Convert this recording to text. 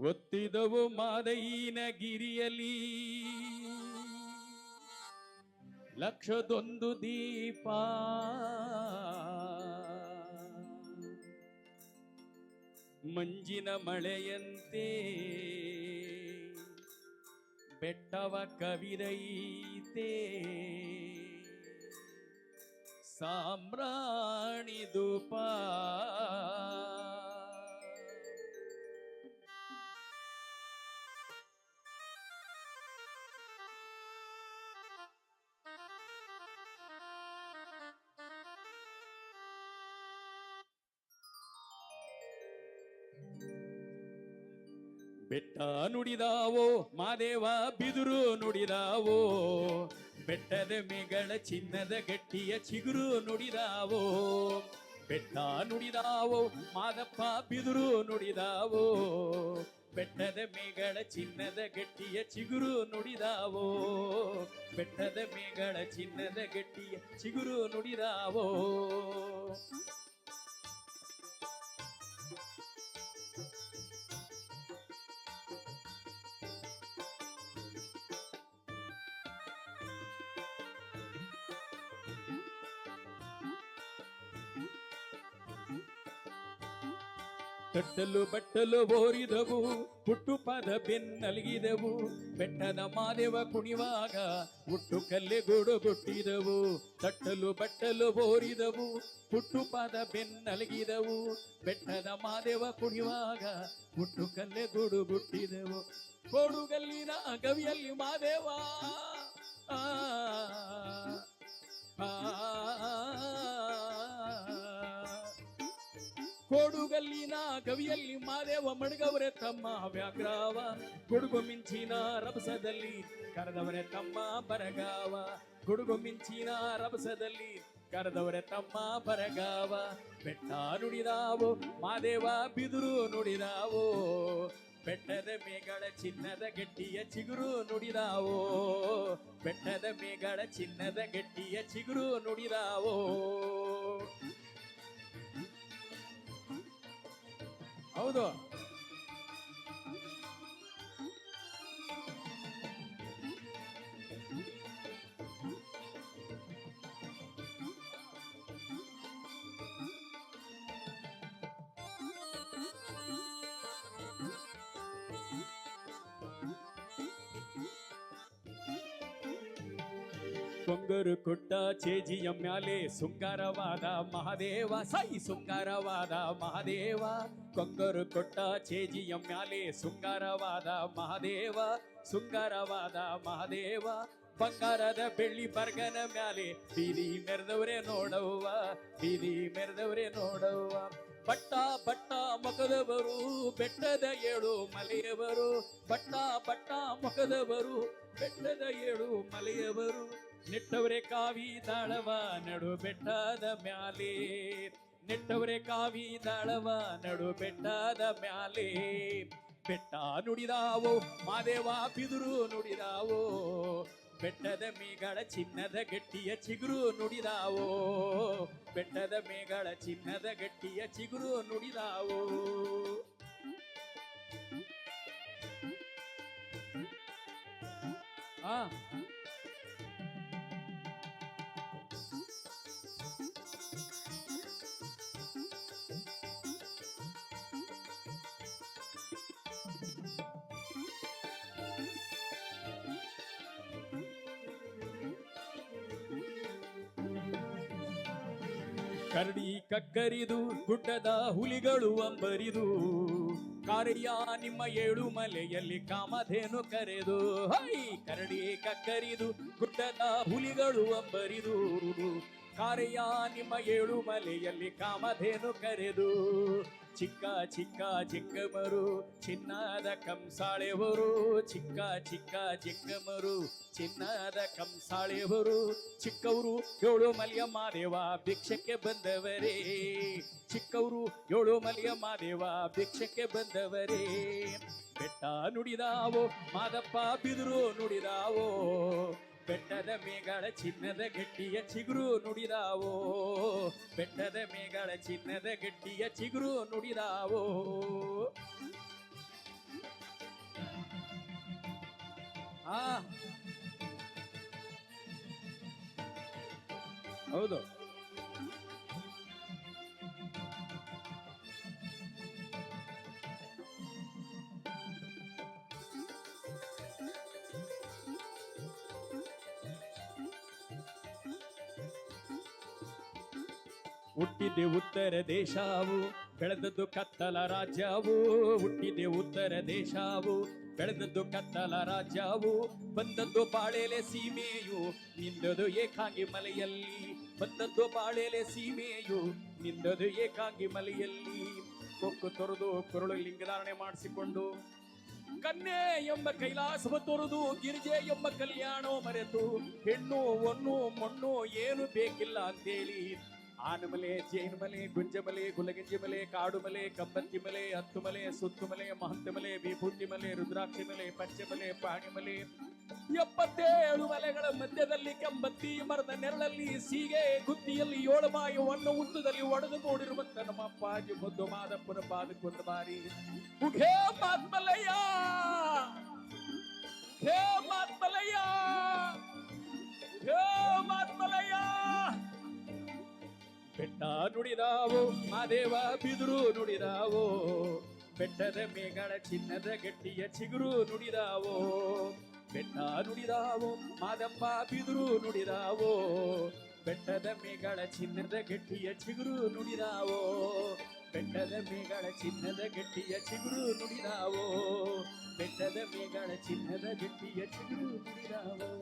ಗೊತ್ತಿದವು ಮಾದೈನ ಗಿರಿಯಲಿ ಲಕ್ಷದೊಂದು ದೀಪ. ಮಂಜಿನ ಮಳೆಯಂತೆ. ಬೆಟ್ಟವ ಕವಿದೈತೆ ಸಾಮ್ರಾಣಿ ಧೂಪ. ಬೆಟ್ಟ ನುಡಿದಾವೋ ಮಾದೇವ ಬಿದುರು ನುಡಿದಾವೋ ಬೆಟ್ಟದ ಮೇಗಳ ಚಿನ್ನದ ಗಟ್ಟಿಯ ಚಿಗುರು ನುಡಿದಾವೋ ಬೆಟ್ಟ ನುಡಿದಾವೋ ಮಾದಪ್ಪ ಬಿದುರು ನುಡಿದಾವೋ ಬೆಟ್ಟದ ಮೇಗಳ ಚಿನ್ನದ ಗಟ್ಟಿಯ ಚಿಗುರು ನುಡಿದಾವೋ ಬೆಟ್ಟದ ಮೇಗಳ ಚಿನ್ನದ ಗಟ್ಟಿಯ ಚಿಗುರು ನುಡಿದಾವೋ ತಟ್ಟಲು ಬಟ್ಟಲು ಓರಿದವು ಹುಟ್ಟು ಪದ ಬೆನ್ನಲಗಿದವು ಬೆಟ್ಟದ ಮಾದೇವ ಕುಣಿವಾಗ ಹುಟ್ಟು ಕಲ್ಲೆ ಗೂಡು ಗುಟ್ಟಿದವು ತಟ್ಟಲು ಬಟ್ಟಲು ಓರಿದವು ಹುಟ್ಟು ಪದ ಬೆನ್ನಲಗಿದವು ಬೆಟ್ಟದ ಮಾದೇವ ಕುಣಿವಾಗ ಹುಟ್ಟು ಕಲ್ಲೆ ಗೂಡು ಕೊಡುಗಲ್ಲಿನ ಕೋಡುಗಲ್ಲಿನ ಗವಿಯಲ್ಲಿ ಮಾದೇವ ಆ ಕೋಡುಗಲ್ಲಿನ ಕವಿಯಲ್ಲಿ ಮಾದೇವ ಮಡಗವರೆ ತಮ್ಮ ವ್ಯಾಗ್ರಾವ ಗುಡುಗು ಮಿಂಚಿನ ರಭಸದಲ್ಲಿ ಕರೆದವರೆ ತಮ್ಮ ಬರಗಾವ. ಗುಡುಗು ಮಿಂಚಿನ ರಭಸದಲ್ಲಿ ಕರೆದವರೆ ತಮ್ಮ ಬರಗಾವ. ಬೆಟ್ಟ ನುಡಿದಾವೋ, ಮಾದೇವ ಬಿದುರು ನುಡಿದಾವೋ. ಬೆಟ್ಟದ ಮೇಗಳ ಚಿನ್ನದ ಗಟ್ಟಿಯ ಚಿಗುರು ನುಡಿದಾವೋ. ಬೆಟ್ಟದ ಮೇಗಳ ಚಿನ್ನದ ಗಟ್ಟಿಯ ಚಿಗುರು ನುಡಿದಾವೋ. Saúdo! ಕೊಂಗರು ಕೊಟ್ಟ ಚೇಜಿಯ ಮ್ಯಾಲೆ ಸುಂಗಾರವಾದ ಮಹಾದೇವ, ಸೈ ಸುಂಗಾರವಾದ ಮಹಾದೇವ. ಕೊಂಗರು ಕೊಟ್ಟ ಚೇಜಿಯ ಮ್ಯಾಲೆ ಸುಂಗಾರವಾದ ಮಹಾದೇವ ಸುಂಗಾರವಾದ ಮಹಾದೇವ. ಬಂಗಾರದ ಬೆಳ್ಳಿ ಬರ್ಗನ ಮ್ಯಾಲೆ ಬೀದಿ ಮೆರೆದವ್ರೆ ನೋಡವ್ವ, ಬೀದಿ ಮೆರೆದವ್ರೆ ನೋಡವ್ವ. ಬಟ್ಟ ಬಟ್ಟ ಮೊಕದವರು ಬೆಟ್ಟದ ಏಳು ಮಲೆಯವರು. ಬಟ್ಟ ಬಟ್ಟ ಮೊಕದವರು ಬೆಟ್ಟದ ಏಳು ಮಲೆಯವರು. ನೆಟ್ಟವರೆ ಕಾವಿ ದಾಳವ ನಡು ಬೆಟ್ಟದ ಮ್ಯಾಲೆ. ನೆಟ್ಟವರೇ ಕಾವಿ ದಾಳವ ನಡು ಬೆಟ್ಟದ ಮ್ಯಾಲೆ. ಬೆಟ್ಟ ನುಡಿದಾವೋ, ಮಾದೇವ ಬಿದುರು ನುಡಿದಾವೋ. ಬೆಟ್ಟದ ಮೇಗಳ ಚಿನ್ನದ ಗಟ್ಟಿಯ ಚಿಗುರು ನುಡಿದಾವೋ. ಬೆಟ್ಟದ ಮೇಗಳ ಚಿನ್ನದ ಗಟ್ಟಿಯ ಚಿಗುರು ನುಡಿದಾವೋ. ಆ. ಕರಡಿ ಕಕ್ಕರಿದು ಗುಡ್ಡದ ಹುಲಿಗಳು ಅಂಬರಿದು ಕಾರಯ್ಯ ನಿಮ್ಮ ಏಳು ಮಲೆಯಲ್ಲಿ ಕಾಮಧೇನು ಕರೆದು, ಹೈ ಕರಡಿ ಕಕ್ಕರಿದು ಗುಡ್ಡದ ಹುಲಿಗಳು ಅಂಬರಿದು ಕಾರಯ್ಯ ನಿಮ್ಮ ಏಳು ಮಲೆಯಲ್ಲಿ ಕಾಮಧೇನು ಕರೆದು, ಚಿಕ್ಕ ಚಿಕ್ಕ ಚಿಕ್ಕಮರು, ಚಿನ್ನದ ಕಂಸಾಳೆವರು ಚಿಕ್ಕ ಚಿಕ್ಕ ಚಿಕ್ಕಮರು, ಚಿನ್ನದ ಕಂಸಾಳೆವರು ಚಿಕ್ಕವರು ಏಳು ಮಲಿಯ ಮಾದೇವ ಭಿಕ್ಷಕ್ಕೆ ಬಂದವರೇ, ಚಿಕ್ಕವರು ಏಳು ಮಲಿಯ ಮಾದೇವ ಭಿಕ್ಷಕ್ಕೆ ಬಂದವರೇ. ಬೆಟ್ಟ ನುಡಿದಾವೋ, ಮಾದಪ್ಪ ಬಿದಿರು ನುಡಿದಾವೋ ಬೆಟ್ಟದ ಮೇಗಳ ಚಿನ್ನದ ಗಟ್ಟಿಯ ಚಿಗುರು ನುಡಿದಾವೋ ಬೆಟ್ಟದ ಮೇಗಳ ಚಿನ್ನದ ಗಟ್ಟಿಯ ಚಿಗುರು ನುಡಿದಾವೋ ಆ ಹೌದು ಹುಟ್ಟಿದೆ ಉತ್ತರ ದೇಶವು, ಬೆಳೆದದ್ದು ಕತ್ತಲ ರಾಜ್ಯವು. ಹುಟ್ಟಿದೆ ಉತ್ತರ ದೇಶವು, ಬೆಳೆದದ್ದು ಕತ್ತಲ ರಾಜ್ಯವು. ಬಂದದ್ದು ಬಾಳೆಲೆ ಸೀಮೆಯು, ನಿಂದದು ಏಕಾಂಗಿ ಮಲೆಯಲ್ಲಿ. ಬಂದದ್ದು ಬಾಳೆಲೆ ಸೀಮೆಯು, ನಿಂದದು ಏಕಾಂಗಿ ಮಲೆಯಲ್ಲಿ. ಕೊಕ್ಕು ತೊರೆದು ಕೊರಳು ಲಿಂಗಧಾರಣೆ ಮಾಡಿಸಿಕೊಂಡು ಕನ್ನೆ ಎಂಬ ಕೈಲಾಸವ ತೊರೆದು ಗಿರಿಜೆ ಎಂಬ ಕಲ್ಯಾಣೋ ಮರೆತು, ಹೆಣ್ಣು, ಒಣ್ಣು, ಮಣ್ಣು ಏನು ಬೇಕಿಲ್ಲ ಅಂತೇಳಿ ಆನಮಲೆ ಜೇನುಮಲೆ, ಗುಂಜಮಲೆ ಗುಲಗಂಜಿ ಮಲೆ ಕಾಡು ಮಲೆ ಕಬ್ಬಂತಿ ಮಲೆ ಹತ್ತು ಮಲೆ ಸುತ್ತು ಮಲೆ ಮಲೆ ರುದ್ರಾಕ್ಷಿ ಮಲೆ ಪಂಚಮಲೆ, ಪಾಣಿಮಲೆ. ಎಪ್ಪತ್ತೇಳು ಮಲೆಗಳ ಮಧ್ಯದಲ್ಲಿ ಕೆಂಬತ್ತಿ ಮರದ ನೆರಳಲ್ಲಿ ಸೀಗೆ ಗುತ್ತಿಯಲ್ಲಿ ಏಳು ಮಾಯವನ್ನು ಉದ್ದದಲ್ಲಿ ಒಡೆದು ನೋಡಿರುವಂತ ನಮ್ಮ ಅಪ್ಪಾಜಿ ಮುದ್ದು ಮಾದಪ್ಪನ ಪಾದಕ್ಕೊಂದು ಬಾರಿ. ಹೇ ಮಾತ್ಮಲಯ್ಯ! ಹೇ ಮಾತ್ಮಲಯ್ಯ! ಹೇ ಮಾತ್ಮಲಯ್ಯ! ಬೆಟ್ಟ ನುಡಿದಾವು ಮಾದೇವ ಬಿದುರು ನುಡಿದಾವು ಬೆಟ್ಟದ ಮೇಗಳ ಚಿನ್ನದ ಗಟ್ಟಿಯ ಚಿಗುರು ನುಡಿದಾವು ಬೆಟ್ಟ ನುಡಿದಾವು ಮಾದಪ್ಪ ಬಿದುರು ನುಡಿದಾವು ಬೆಟ್ಟದ ಮೇಗಳ ಚಿನ್ನದ ಗಟ್ಟಿಯ ಚಿಗುರು ನುಡಿದಾವು ಬೆಟ್ಟದ ಮೇಗಳ ಚಿನ್ನದ ಗಟ್ಟಿಯ ಚಿಗುರು ನುಡಿದಾವು ಬೆಟ್ಟದ ಮೇಗಳ ಚಿನ್ನದ ಗಟ್ಟಿಯ ಚಿಗುರು ನುಡಿದಾವು